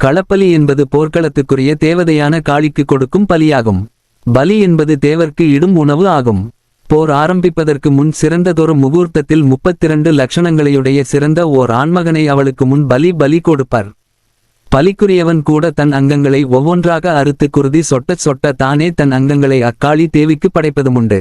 களப்பலி என்பது போர்க்களத்துக்குரிய தேவதையான காளிக்கு கொடுக்கும் பலியாகும். பலி என்பது தேவர்க்கு இடும் உணவு ஆகும். போர் ஆரம்பிப்பதற்கு முன் சிறந்ததொரு முகூர்த்தத்தில் முப்பத்திரண்டு லட்சணங்களையுடைய சிறந்த ஓர் ஆண்மகனை அவளுக்கு முன் பலி பலி கொடுப்பர். பலிக்குரியவன் கூட தன் அங்கங்களை ஒவ்வொன்றாக அறுத்து குருதி சொட்டச் சொட்ட தானே தன் அங்கங்களை அக்காளி தேவிக்கு படைப்பதுமுண்டு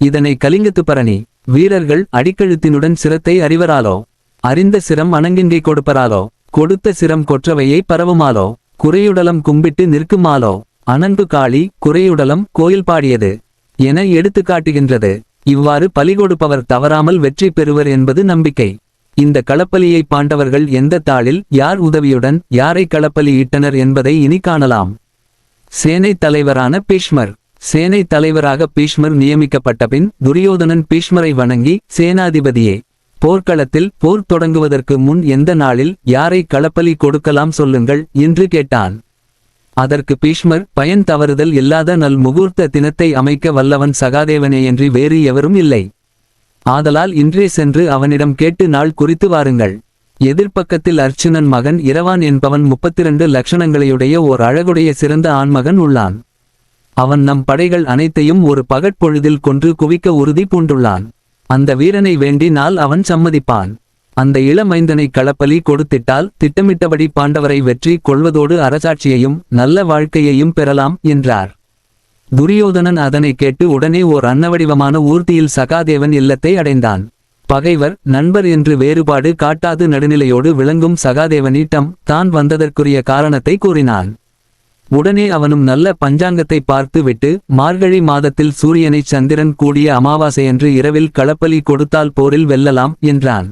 இதனை கலிங்கத்து பரணி வீரர்கள் அடிக்கழுத்தினுடன் சிரத்தை அறிவராலோ அறிந்த சிரம் அணங்கின்கை கொடுப்பராலோ கொடுத்த சிரம் கொற்றவையை பரவுமாலோ? குறையுடலம் கும்பிட்டு நிற்குமாலோ? அனன்பு காளி குறையுடலம் கோயில் பாடியது என எடுத்து காட்டுகின்றது. இவ்வாறு பலி கொடுப்பவர் தவறாமல் வெற்றி பெறுவர் என்பது நம்பிக்கை. இந்த களப்பலியை பாண்டவர்கள் எந்த தாளில் யார் உதவியுடன் யாரை களப்பலியிட்டனர் என்பதை இனி காணலாம். சேனை தலைவரான பீஷ்மர். சேனை தலைவராக பீஷ்மர் நியமிக்கப்பட்டபின் துரியோதனன் பீஷ்மரை வணங்கி சேனாதிபதியே. போர்க்களத்தில் போர் தொடங்குவதற்கு முன் எந்த நாளில் யாரை களப்பலி கொடுக்கலாம் சொல்லுங்கள் என்று கேட்டான். அதற்கு பீஷ்மர் பயன் தவறுதல் இல்லாத நல் முகூர்த்த தினத்தை அமைக்க வல்லவன் சகாதேவனேயன்றி வேறு எவரும் இல்லை. ஆதலால் இன்றே சென்று அவனிடம் கேட்டு நாள் குறித்து வாருங்கள். எதிர்ப்பக்கத்தில் அர்ச்சுனன் மகன் இரவான் என்பவன் முப்பத்திரண்டு லட்சணங்களையுடைய ஓர் அழகுடைய சிறந்த ஆண்மகன் உள்ளான். அவன் நம் படைகள் அனைத்தையும் ஒரு பகட்பொழுதில் கொன்று குவிக்க உறுதி பூண்டுள்ளான். அந்த வீரனை வேண்டினால் அவன் சம்மதிப்பான். அந்த இளமைந்தனை களப்பலி கொடுத்திட்டால் திட்டமிட்டபடி பாண்டவரை வெற்றி கொள்வதோடு அரசாட்சியையும் நல்ல வாழ்க்கையையும் பெறலாம் என்றார். துரியோதனன் அதனை கேட்டு உடனே ஓர் அன்னவடிவமான ஊர்தியில் சகாதேவன் இல்லத்தை அடைந்தான். பகைவர் நண்பர் என்று வேறுபாடு காட்டாது நடுநிலையோடு விளங்கும் சகாதேவனிடம் தான் வந்ததற்குரிய காரணத்தை கூறினான். உடனே அவனும் நல்ல பஞ்சாங்கத்தை பார்த்து விட்டு மார்கழி மாதத்தில் சூரியனைச் சந்திரன் கூடிய அமாவாசையன்று இரவில் களப்பலி கொடுத்தால் போரில் வெல்லலாம் என்றான்.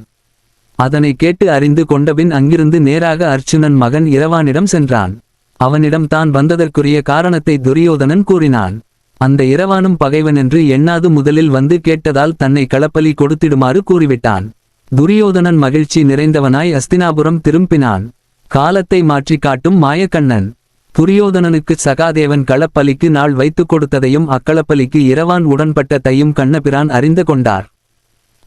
அதனை கேட்டு அறிந்து கொண்டபின் அங்கிருந்து நேராக அர்ச்சுனன் மகன் இரவானிடம் சென்றான். அவனிடம் தான் வந்ததற்குரிய காரணத்தை துரியோதனன் கூறினான். அந்த இரவானும் பகைவன் என்று எண்ணாது முதலில் வந்து கேட்டதால் தன்னை களப்பலி கொடுத்திடுமாறு கூறிவிட்டான். துரியோதனன் மகிழ்ச்சி நிறைந்தவனாய் அஸ்தினாபுரம் திரும்பினான். காலத்தை மாற்றி காட்டும் மாயக்கண்ணன். துரியோதனனுக்கு சகாதேவன் களப்பலிக்கு நாள் வைத்துக் கொடுத்ததையும் அக்களப்பலிக்கு இரவான் உடன்பட்டத்தையும் கண்ணபிரான் அறிந்து கொண்டார்.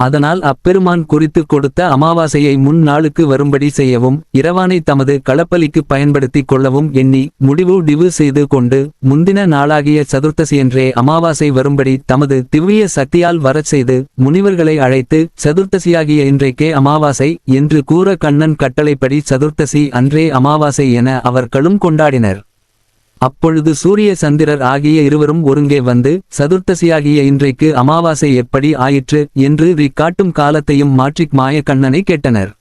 அதனால் அப்பெருமான் குறித்து கொடுத்த அமாவாசையை முன் நாளுக்கு வரும்படி செய்யவும் இரவானை தமது களப்பலிக்கு பயன்படுத்திக் கொள்ளவும் எண்ணி முடிவு டிவு செய்து கொண்டு முந்தின நாளாகிய சதுர்த்தசியன்றே அமாவாசை வரும்படி தமது திவ்ய சக்தியால் வரச் செய்து முனிவர்களை அழைத்து சதுர்த்தசியாகிய இன்றைக்கே அமாவாசை என்று கூற கண்ணன் கட்டளைப்படி சதுர்த்தசி அன்றே அமாவாசை என அவர்களும் கொண்டாடினர். அப்பொழுது சூரிய சந்திரர் ஆகிய இருவரும் ஒருங்கே வந்து சதுர்த்தசியாகிய இன்றைக்கு அமாவாசை எப்படி ஆயிற்று? என்று ரி காட்டும் காலத்தையும் மாற்றிக் மாயக்கண்ணனை கேட்டனர்.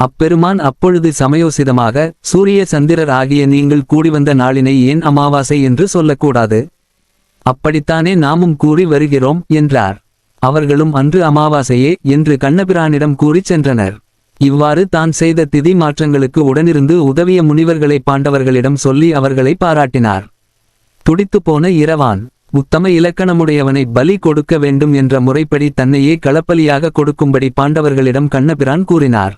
அப்பெருமான் அப்பொழுது சமயோசிதமாக சூரிய சந்திரர் ஆகிய நீங்கள் கூடி வந்த நாளினை ஏன் அமாவாசை என்று சொல்லக்கூடாது? அப்படித்தானே நாமும் கூறி வருகிறோம் என்றார். அவர்களும் அன்று அமாவாசையே என்று கண்ணபிரானிடம் கூறிச் சென்றனர். இவ்வாறு தான் செய்த திதி மாற்றங்களுக்கு உடனிருந்து உதவிய முனிவர்களை பாண்டவர்களிடம் சொல்லி அவர்களை பாராட்டினார். துடித்துப் போன இரவான் உத்தம இலக்கணமுடையவனை பலி கொடுக்க வேண்டும் என்ற முறைப்படி தன்னையே களப்பலியாக கொடுக்கும்படி பாண்டவர்களிடம் கண்ணபிரான் கூறினார்.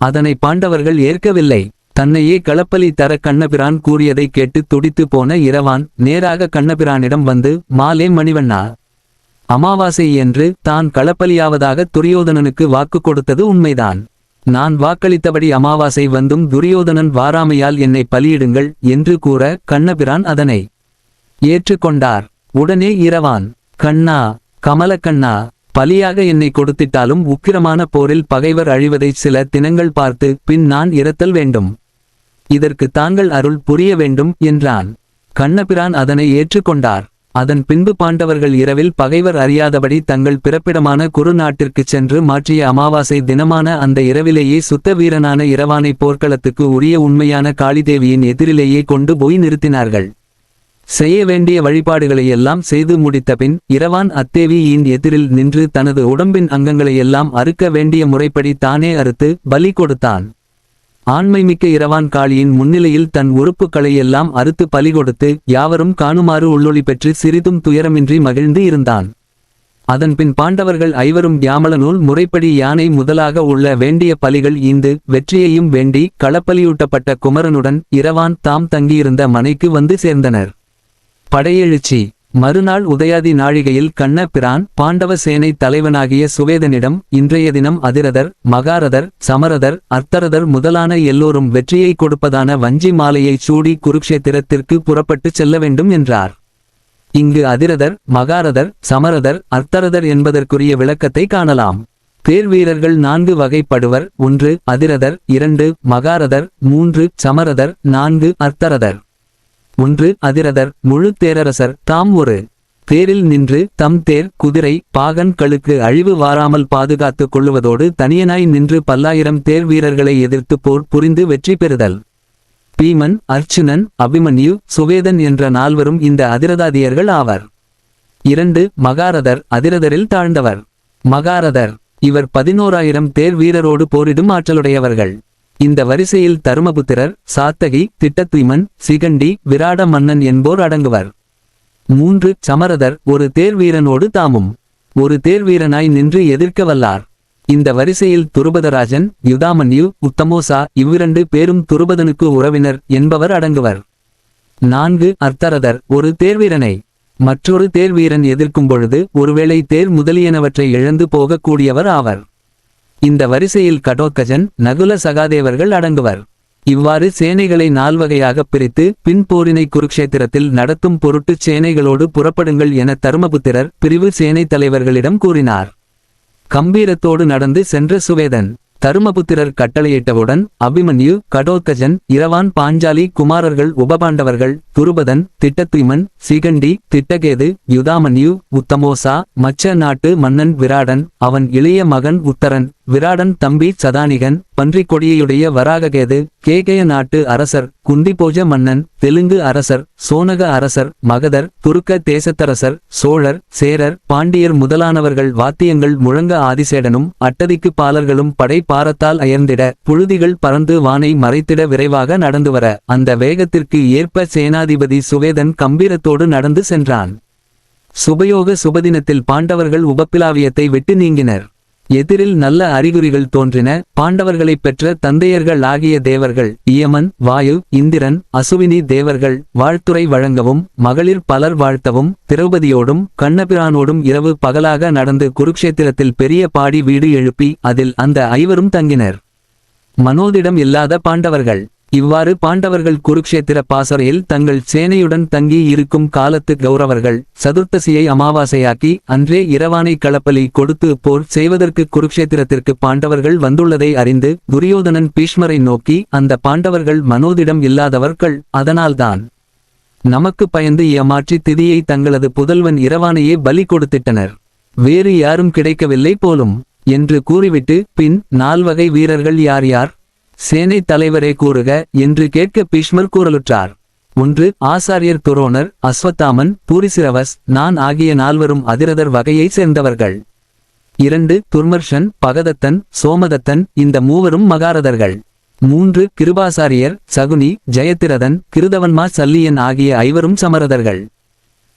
அதனை பாண்டவர்கள் ஏற்கவில்லை தன்னையே களப்பலி தர கண்ணபிரான் கூறியதை கேட்டு துடித்து போன இரவான் நேராக கண்ணபிரானிடம் வந்து மாலே மணிவண்ணா அமாவாசை என்று தான் களப்பலியாவதாக துரியோதனனுக்கு வாக்கு கொடுத்தது உண்மைதான். நான் வாக்களித்தபடி அமாவாசை வந்தும் துரியோதனன் வாராமையால் என்னை பலியிடுங்கள் என்று கூற கண்ணபிரான் அதனை ஏற்றுக்கொண்டார். உடனே இரவான் கண்ணா கமலக்கண்ணா பலியாக என்னை கொடுத்திட்டாலும் உக்கிரமான போரில் பகைவர் அழிவதை சில தினங்கள் பார்த்து பின் நான் இறத்தல் வேண்டும். இதற்கு தாங்கள் அருள் புரிய வேண்டும் என்றான். கண்ணபிரான் அதனை ஏற்றுக்கொண்டார். அதன் பின்பு பாண்டவர்கள் இரவில் பகைவர் அறியாதபடி தங்கள் பிறப்பிடமான குரு நாட்டிற்குச் சென்று மாற்றிய அமாவாசை தினமான அந்த இரவிலேயே சுத்த வீரனான இரவானை போர்க்களத்துக்கு உரிய உண்மையான காளிதேவியின் எதிரிலேயே கொண்டு போய் நிறுத்தினார்கள். செய்ய வேண்டிய வழிபாடுகளையெல்லாம் செய்து முடித்தபின் இரவான் அத்தேவியின் எதிரில் நின்று தனது உடம்பின் அங்கங்களையெல்லாம் அறுக்க வேண்டிய முறைப்படி தானே அறுத்து பலி கொடுத்தான். ஆண்மைமிக்க இரவான் காளியின் முன்னிலையில் தன் உறுப்புக்களையெல்லாம் அறுத்து பலி கொடுத்து யாவரும் காணுமாறு உள்ளொளி பெற்று சிறிதும் துயரமின்றி மகிழ்ந்து இருந்தான். அதன்பின் பாண்டவர்கள் ஐவரும் யாமலனூல் முறைப்படி யானை முதலாக உள்ள வேண்டிய பலிகள் ஈந்து வெற்றியையும் வேண்டி களப்பலியூட்டப்பட்ட குமரனுடன் இரவான் தாம் தங்கியிருந்த மனைக்கு வந்து சேர்ந்தனர். படையெழுச்சி. மறுநாள் உதயாதி நாழிகையில் கண்ண பிரான் பாண்டவ சேனை தலைவனாகிய சுவேதனிடம் இன்றைய தினம் அதிரதர் மகாரதர் சமரதர் அர்த்தரதர் முதலான எல்லோரும் வெற்றியை கொடுப்பதான வஞ்சி மாலையைச் சூடி குருக்ஷேத்திரத்திற்கு புறப்பட்டுச் செல்ல வேண்டும் என்றார். இங்கு அதிரதர் மகாரதர் சமரதர் அர்த்தரதர் என்பதற்குரிய விளக்கத்தை காணலாம். தேர் வீரர்கள் நான்கு வகைப்படுவர் ஒன்று அதிரதர் இரண்டு மகாரதர் மூன்று சமரதர் நான்கு அர்த்தரதர். ஒன்று அதிரதர் முழு தேரரசர் தாம் ஒரு. தேரில் நின்று தம் தேர் குதிரை பாகன் களுக்கு அழிவு வாராமல் பாதுகாத்துக் கொள்ளுவதோடு தனியனாய் நின்று பல்லாயிரம் தேர் வீரர்களை எதிர்த்து போர் புரிந்து வெற்றி பெறுதல். பீமன் அர்ச்சுனன் அபிமன்யு சுவேதன் என்ற நால்வரும் இந்த அதிரதாதியர்கள் ஆவர். இரண்டு மகாரதர் அதிரதரில் தாழ்ந்தவர். மகாரதர் இவர் பதினோராயிரம் தேர் வீரரோடு போரிடும் ஆற்றலுடையவர்கள். இந்த வரிசையில் தருமபுத்திரர் சாத்தகி திட்டத்துய்மன் சிகண்டி விராட மன்னன் என்போர் அடங்குவர். மூன்று சமரதர் ஒரு தேர்வீரனோடு தாமும். ஒரு தேர்வீரனாய் நின்று எதிர்க்க வல்லார் இந்த வரிசையில் துருபதராஜன் யுதாமன்யு உத்தமோசா இவ்விரண்டு பேரும் துருபதனுக்கு உறவினர் என்பவர் அடங்குவர். நான்கு அர்த்தரதர் ஒரு தேர்வீரனை. மற்றொரு தேர்வீரன் எதிர்க்கும் பொழுது ஒருவேளை தேர் முதலியனவற்றை இழந்து போகக்கூடியவர் ஆவர். இந்த வரிசையில் கடோத்கஜன் நகுல சகாதேவர்கள் அடங்குவர். இவ்வாறு சேனைகளை நால்வகையாகப் பிரித்து பின் போரினை குருக்ஷேத்திரத்தில் நடத்தும் பொருட்டுச் சேனைகளோடு புறப்படுங்கள் என தருமபுத்திரர் பிரிவு சேனைத் தலைவர்களிடம் கூறினார். கம்பீரத்தோடு நடந்து சென்ற சுவேதன் தருமபுத்திரர் கட்டளையிட்டவுடன் அபிமன்யு கடோத்கஜன் இரவான் பாஞ்சாலி குமாரர்கள் உபபாண்டவர்கள் துருபதன் திட்டத்துய்மன் சிகண்டி திட்டகேது யுதாமன்யு உத்தமோசா மச்ச நாட்டு மன்னன் விராடன் அவன் இளைய மகன் உத்தரன் விராடன் தம்பி சதானிகன் பன்றிக் கொடியையுடைய வராககேது கேகய நாட்டு அரசர் குந்திபோஜ மன்னன் தெலுங்கு அரசர் சோனக அரசர் மகதர் துருக்க தேசத்தரசர் சோழர் சேரர் பாண்டியர் முதலானவர்கள் வாத்தியங்கள் முழங்க ஆதிசேடனும் அட்டதிக்கு பாலர்களும் படை பாரத்தால் அயர்ந்திட புழுதிகள் பறந்து வானை மறைத்திட விரைவாக நடந்து வர அந்த வேகத்திற்கு ஏற்ப சேனாதிபதி சுவேதன் கம்பீரத்தோடு நடந்து சென்றான். சுபயோக சுபதினத்தில் பாண்டவர்கள் உபப்பிலாவியத்தை விட்டு நீங்கினர். எதிரில் நல்ல அறிகுறிகள் தோன்றின. பாண்டவர்களைப் பெற்ற தந்தையர்கள் ஆகிய தேவர்கள் இயமன் வாயு இந்திரன் அசுவினி தேவர்கள் வாழ்த்துரை வழங்கவும் மகளிர் பலர் வாழ்த்தவும் திரௌபதியோடும் கண்ணபிரானோடும் இரவு பகலாக நடந்து குருக்ஷேத்திரத்தில் பெரிய பாடி வீடு எழுப்பி அதில் அந்த ஐவரும் தங்கினர். மனோதிடம் இல்லாத பாண்டவர்கள். இவ்வாறு பாண்டவர்கள் குருக்ஷேத்திர பாசறையில் தங்கள் சேனையுடன் தங்கி இருக்கும் காலத்து கௌரவர்கள் சதுர்த்தசியை அமாவாசையாக்கி அன்றே இரவானை களப்பலி கொடுத்து போர் செய்வதற்கு குருக்ஷேத்திரத்திற்கு பாண்டவர்கள் வந்துள்ளதை அறிந்து துரியோதனன் பீஷ்மரை நோக்கி அந்த பாண்டவர்கள் மனோதிடம் இல்லாதவர்கள் அதனால்தான் நமக்கு பயந்து ஏமாற்றி திதியை தங்களது புதல்வன் இரவானையே பலி கொடுத்திட்டனர். வேறு யாரும் கிடைக்கவில்லை போலும் என்று கூறிவிட்டு பின் நால்வகை வீரர்கள் யார் யார்? சேனை தலைவரே கூறுக என்று கேட்க பீஷ்மர் கூறலுற்றார். ஒன்று ஆசாரியர் துரோணர் அஸ்வத்தாமன் பூரிசிரவஸ் நான் ஆகிய நால்வரும் அதிரதர் வகையைச் சேர்ந்தவர்கள். இரண்டு துர்மர்ஷன் பகதத்தன் சோமதத்தன் இந்த மூவரும் மகாரதர்கள். மூன்று கிருபாசாரியர் சகுனி ஜெயத்திரதன் கிருதவன்மா சல்லியன் ஆகிய ஐவரும் சமரதர்கள்.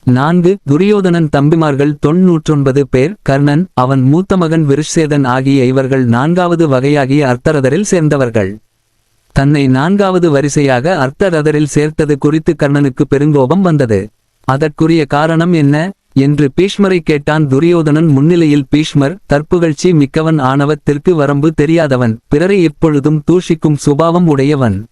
நான்கு துரியோதனன் தம்பிமார்கள் தொன்னூற்றொன்பது பேர் கர்ணன் அவன் மூத்த மகன் விருஷேதன் ஆகிய இவர்கள் நான்காவது வகையாகிய அர்த்தரதரில் சேர்ந்தவர்கள். தன்னை நான்காவது வரிசையாக அர்த்தரதரில் சேர்த்தது குறித்து கர்ணனுக்கு பெருங்கோபம் வந்தது. அதற்குரிய காரணம் என்ன? என்று பீஷ்மரை கேட்டான் துரியோதனன் முன்னிலையில் பீஷ்மர் தற்புகழ்ச்சி மிக்கவன் ஆணவத்திற்கு வரம்பு தெரியாதவன் பிறரை எப்பொழுதும் தூஷிக்கும் சுபாவம் உடையவன்.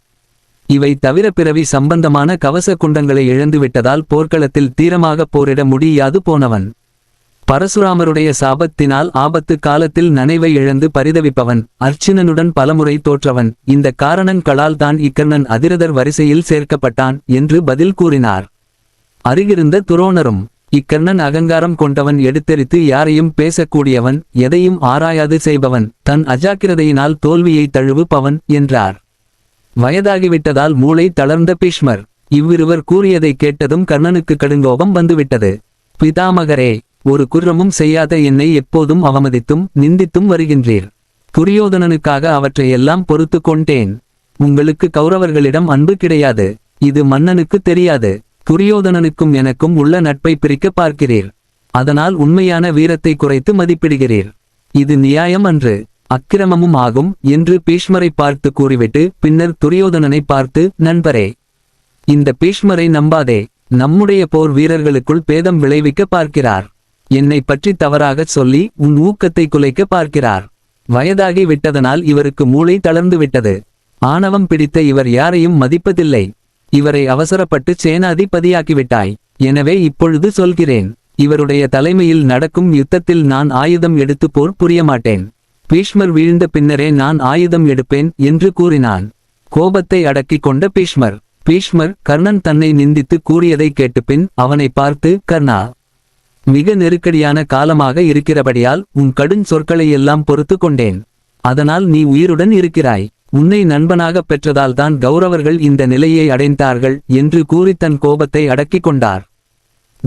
இவை தவிர பிறவி சம்பந்தமான கவச குண்டங்களை இழந்துவிட்டதால் போர்க்களத்தில் தீரமாக போரிட முடியாது போனவன். பரசுராமருடைய சாபத்தினால் ஆபத்து காலத்தில் நனைவை இழந்து பரிதவிப்பவன் அர்ச்சுனனுடன் பலமுறை தோற்றவன். இந்த காரணங்களால் தான் இக்கர்ணன் அதிரதர் வரிசையில் சேர்க்கப்பட்டான் என்று பதில் கூறினார். அருகிருந்த துரோணரும் இக்கர்ணன் அகங்காரம் கொண்டவன் எடுத்தெரித்து யாரையும் பேசக்கூடியவன் எதையும் ஆராயாது செய்பவன் தன் அஜாக்கிரதையினால் தோல்வியை தழுவுபவன் என்றார். வயதாகிவிட்டதால் மூளை தளர்ந்த பீஷ்மர். இவ்விருவர் கூறியதை கேட்டதும் கர்ணனுக்கு கடுங்கோபம் வந்துவிட்டது. பிதாமகரே ஒரு குற்றமும் செய்யாத என்னை எப்போதும் அவமதித்தும் நிந்தித்தும் வருகின்றீர். துரியோதனனுக்காக அவற்றையெல்லாம் பொறுத்து கொண்டேன். உங்களுக்கு கௌரவர்களிடம் அன்பு கிடையாது. இது மன்னனுக்கு தெரியாது. துரியோதனனுக்கும் எனக்கும் உள்ள நட்பை பிரிக்க பார்க்கிறீர். அதனால் உண்மையான வீரத்தை குறைத்து மதிப்பிடுகிறீர். இது நியாயம் அன்று. அக்கிரமமும் ஆகும் என்று பீஷ்மரை பார்த்து கூறிவிட்டு பின்னர் துரியோதனனை பார்த்து நண்பரே இந்த பீஷ்மரை நம்பாதே. நம்முடைய போர் வீரர்களுக்குள் பேதம் விளைவிக்க பார்க்கிறார். என்னை பற்றி தவறாகச் சொல்லி உன் ஊக்கத்தை குலைக்க பார்க்கிறார். வயதாகி விட்டதனால் இவருக்கு மூளை தளர்ந்து விட்டது. ஆணவம் பிடித்த இவர் யாரையும் மதிப்பதில்லை. இவரை அவசரப்பட்டு சேனாதிபதியாக்கிவிட்டாய். எனவே இப்பொழுது சொல்கிறேன் இவருடைய தலைமையில் நடக்கும் யுத்தத்தில் நான் ஆயுதம் எடுத்து போர் புரிய மாட்டேன் பீஷ்மர் வீழ்ந்த பின்னரே நான் ஆயுதம் எடுப்பேன் என்று கூறினான். கோபத்தை அடக்கிக் கொண்ட பீஷ்மர். பீஷ்மர் கர்ணன் தன்னை நிந்தித்து கூறியதை கேட்டுப்பின் அவனை பார்த்து கர்ணா மிக நெருக்கடியான காலமாக இருக்கிறபடியால் உன் கடும் சொற்களை எல்லாம் பொறுத்து கொண்டேன். அதனால் நீ உயிருடன் இருக்கிறாய். உன்னை நண்பனாகப் பெற்றதால்தான் கௌரவர்கள் இந்த நிலையை அடைந்தார்கள் என்று கூறி தன் கோபத்தை அடக்கிக் கொண்டார்.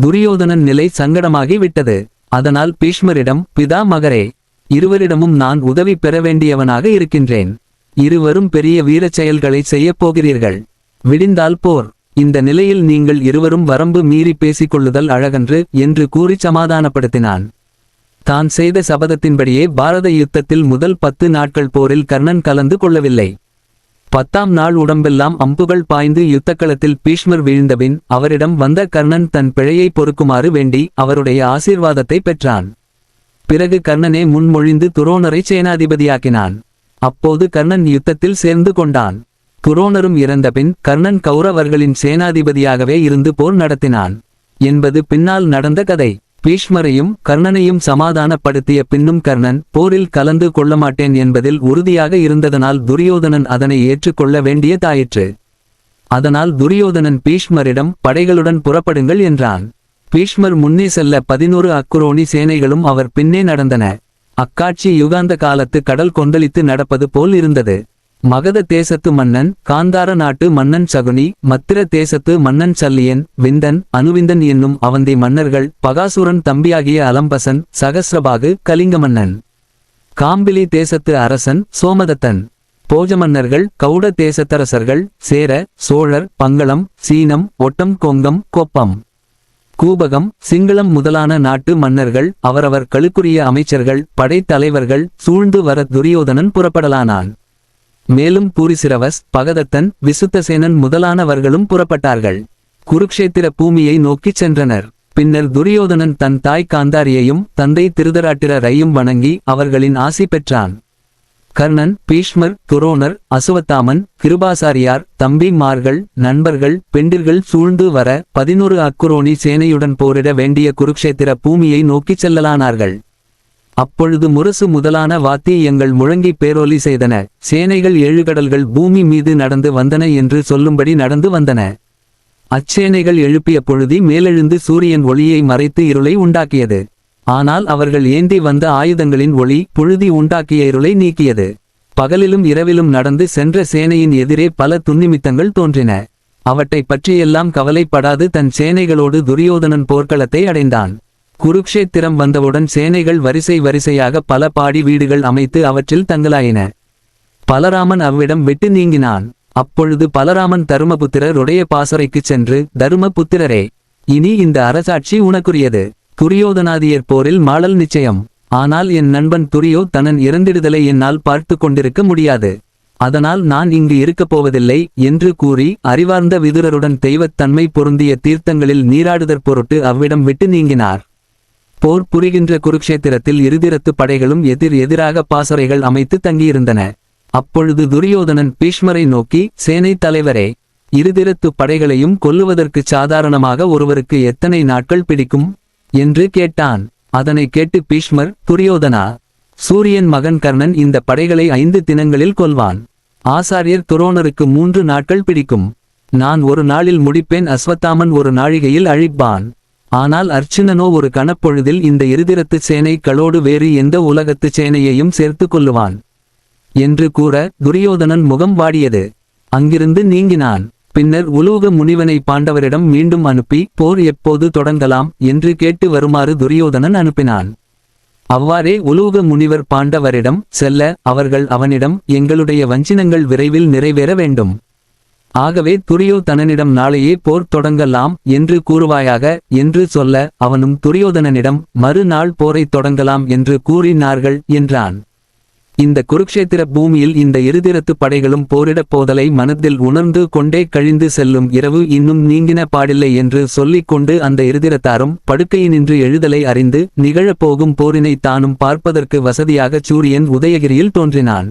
துரியோதனன் நிலை சங்கடமாகி விட்டது. அதனால் பீஷ்மரிடம் பிதா மகரே இருவரிடமும் நான் உதவி பெற வேண்டியவனாக இருக்கின்றேன். இருவரும் பெரிய வீரச் செயல்களை செய்யப் போகிறீர்கள். விடிந்தால் போர். இந்த நிலையில் நீங்கள் இருவரும் வரம்பு மீறி பேசிக் கொள்ளுதல் அழகன்று என்று கூறி சமாதானப்படுத்தினான். தான் செய்த சபதத்தின்படியே பாரத யுத்தத்தில் முதல் பத்து நாட்கள் போரில் கர்ணன் கலந்து கொள்ளவில்லை. பத்தாம் நாள் உடம்பெல்லாம் அம்புகள் பாய்ந்து யுத்தக்களத்தில் பீஷ்மர் வீழ்ந்தபின் அவரிடம் வந்த கர்ணன் தன் பிழையை பொறுக்குமாறு வேண்டி அவருடைய ஆசீர்வாதத்தை பெற்றான். பிறகு கர்ணனே முன்மொழிந்து துரோணரை சேனாதிபதியாக்கினான். அப்போது கர்ணன் யுத்தத்தில் சேர்ந்து கொண்டான். துரோணரும் இறந்தபின் கர்ணன் கௌரவர்களின் சேனாதிபதியாகவே இருந்து போர் நடத்தினான். என்பது பின்னால் நடந்த கதை. பீஷ்மரையும் கர்ணனையும் சமாதானப்படுத்திய பின்னும் கர்ணன் போரில் கலந்து கொள்ளமாட்டேன் என்பதில் உறுதியாக இருந்ததனால் துரியோதனன் அதனை ஏற்றுக்கொள்ள வேண்டியதாயிற்று. அதனால் துரியோதனன் பீஷ்மரிடம் படைகளுடன் புறப்படுங்கள் என்றான். பீஷ்மர் முன்னே செல்ல பதினோரு அக்குரோணி சேனைகளும் அவர் பின்னே நடந்தன. அக்காட்சி யுகாந்த காலத்து கடல் கொந்தளித்து நடப்பது போல் இருந்தது. மகத தேசத்து மன்னன் காந்தார நாட்டு மன்னன் சகுனி மத்திர தேசத்து மன்னன் சல்லியன் விந்தன் அனுவிந்தன் என்னும் அவந்தி மன்னர்கள் பகாசுரன் தம்பியாகிய அலம்பசன் சகசிரபாகு கலிங்க மன்னன் காம்பிலி தேசத்து அரசன் சோமதத்தன். போஜ மன்னர்கள் கௌட தேசத்தரசர்கள் சேர சோழர் பங்களம் சீனம் ஒட்டம் கொங்கம் கோப்பம். கூபகம் சிங்களம் முதலான நாட்டு மன்னர்கள் அவரவர் களுக்குரிய அமைச்சர்கள் படைத்தலைவர்கள் சூழ்ந்து வர துரியோதனன் புறப்படலானான். மேலும் பூரிசிரவஸ் பகதத்தன் விசுத்தசேனன் முதலானவர்களும் புறப்பட்டார்கள். குருக்ஷேத்திர பூமியை நோக்கிச் சென்றனர். பின்னர் துரியோதனன் தன் தாய் காந்தாரியையும் தந்தை திருதராட்டிரரையும் வணங்கி அவர்களின் ஆசி பெற்றான். கர்ணன் பீஷ்மர் துரோணர் அசுவத்தாமன் கிருபாசாரியார் தம்பிமார்கள் நண்பர்கள் பெண்டிர்கள் சூழ்ந்து வர பதினொரு அக்குரோணி சேனையுடன் போரிட வேண்டிய குருக்ஷேத்திர பூமியை நோக்கிச் செல்லலானார்கள். அப்பொழுது முரசு முதலான வாத்தியங்கள் முழங்கி பேரொலி செய்தன. சேனைகள் ஏழு கடல்கள் பூமி மீது நடந்து வந்தன என்று சொல்லும்படி நடந்து வந்தன. அச்சேனைகள் எழுப்பிய பொழுதி மேலெழுந்து சூரியன் ஒளியை மறைத்து இருளை உண்டாக்கியது. ஆனால் அவர்கள் ஏந்தி வந்த ஆயுதங்களின் ஒளி புழுதி உண்டாக்கிய இருளை நீக்கியது. பகலிலும் இரவிலும் நடந்து சென்ற சேனையின் எதிரே பல துன்னிமித்தங்கள் தோன்றின. அவற்றைப் பற்றியெல்லாம் கவலைப்படாது தன் சேனைகளோடு துரியோதனன் போர்க்களத்தை அடைந்தான். குருக்ஷேத்திரம் வந்தவுடன் சேனைகள் வரிசை வரிசையாக பல பாடி வீடுகள் அமைத்து அவற்றில் தங்கலாயின. பலராமன் அவ்விடம் விட்டு நீங்கினான். அப்பொழுது பலராமன் தருமபுத்திரருடைய பாசறைக்குச் சென்று தருமபுத்திரரே இனி இந்த அரசாட்சி உனக்குரியது. துரியோதனாதியர் போரில் மாடல் நிச்சயம். ஆனால் என் நண்பன் துரியோ தனன் இறந்திடுதலை என்னால் பார்த்து கொண்டிருக்க முடியாது. அதனால் நான் இங்கு இருக்கப் போவதில்லை என்று கூறி அறிவார்ந்த விதுரருடன் தெய்வத்தன்மை பொருந்திய தீர்த்தங்களில் நீராடுதற் பொருட்டு அவ்விடம் விட்டு நீங்கினார். போர் புரிகின்ற குருக்ஷேத்திரத்தில் இருதிரத்து படைகளும் எதிர் எதிராக பாசறைகள் அமைத்து தங்கியிருந்தன. அப்பொழுது துரியோதனன் பீஷ்மரை நோக்கி சேனை தலைவரே இருதிரத்து படைகளையும் கொல்லுவதற்குச் சாதாரணமாக ஒருவருக்கு எத்தனை நாட்கள் பிடிக்கும்? என்று கேட்டான். அதனை கேட்டு பீஷ்மர் துரியோதனா சூரியன் மகன் கர்ணன் இந்த படைகளை ஐந்து தினங்களில் கொல்வான். ஆசாரியர் துரோணருக்கு மூன்று நாட்கள் பிடிக்கும். நான் ஒரு நாளில் முடிப்பேன் அஸ்வத்தாமன் ஒரு நாழிகையில் அழிப்பான். ஆனால் அர்ச்சுனனோ ஒரு கணப்பொழுதில் இந்த இருதிரத்து சேனை களோடு வேறு எந்த உலகத்து சேனையையும் சேர்த்து கொள்ளுவான். என்று கூற துரியோதனன் முகம் வாடியது. அங்கிருந்து நீங்கினான். பின்னர் உலூக முனிவனை பாண்டவரிடம் மீண்டும் அனுப்பி போர் எப்போது தொடங்கலாம்? என்று கேட்டு வருமாறு துரியோதனன் அனுப்பினான். அவ்வாறே உலூக முனிவர் பாண்டவரிடம் செல்ல அவர்கள் அவனிடம் எங்களுடைய வஞ்சினங்கள் விரைவில் நிறைவேற வேண்டும். ஆகவே துரியோதனனிடம் நாளையே போர் தொடங்கலாம் என்று கூறுவாயாக என்று சொல்ல அவனும் துரியோதனனிடம் மறுநாள் போரைத் தொடங்கலாம் என்று கூறினார்கள் என்றான். இந்த குருக்ஷேத்திர பூமியில் இந்த இருதிரத்து படைகளும் போரிடப் போதலை மனத்தில் உணர்ந்து கொண்டே கழிந்து செல்லும் இரவு இன்னும் நீங்கின பாடில்லை என்று சொல்லிக் கொண்டு அந்த இருதிரத்தாரும் படுக்கையினின்று எழுதலை அறிந்து நிகழப்போகும் போரினை தானும் பார்ப்பதற்கு வசதியாகச் சூரியன் உதயகிரியில் தோன்றினான்.